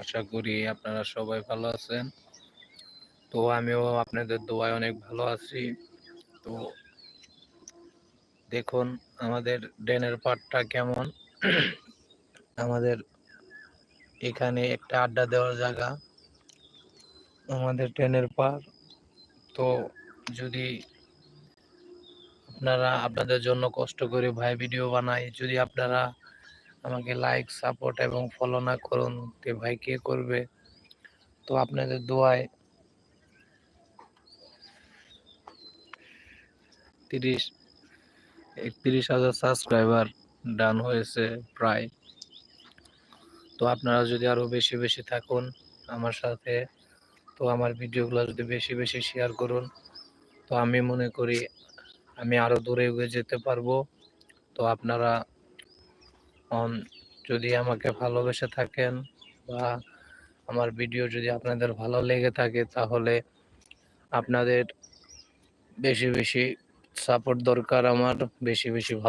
আশা করি আপনারা সবাই ভালো আছেন। তো আমিও আপনাদের দোয়ায় অনেক ভালো আছি। তো দেখুন, আমাদের ড্রেনের পাটটা কেমন। আমাদের এখানে একটা আড্ডা দেওয়ার জায়গা। আমাদের ট্রেনের পার। তো যদি আপনারা আপনাদের জন্য কষ্ট করে ভাই ভিডিও বানাই, যদি আপনারা আমাকে লাইক সাপোর্ট এবং ফলো না করুন তে ভাই কে করবে? তো আপনাদের দোয়ায় তিরিশ, একত্রিশ হাজার সাবস্ক্রাইবার ডান হয়েছে প্রায়। তো আপনারা যদি আরও বেশি বেশি থাকুন আমার সাথে, তো আমার ভিডিওগুলো যদি বেশি বেশি শেয়ার করুন, তো আমি মনে করি আমি আরও দূরে এগিয়ে যেতে পারব। তো আপনারা যদি আমাকে ভালোবেসে থাকেন বা আমার ভিডিও যদি আপনাদের ভালো লেগে থাকে, তাহলে আপনাদের বেশি বেশি সাপোর্ট দরকার আমার, বেশি বেশি ভালো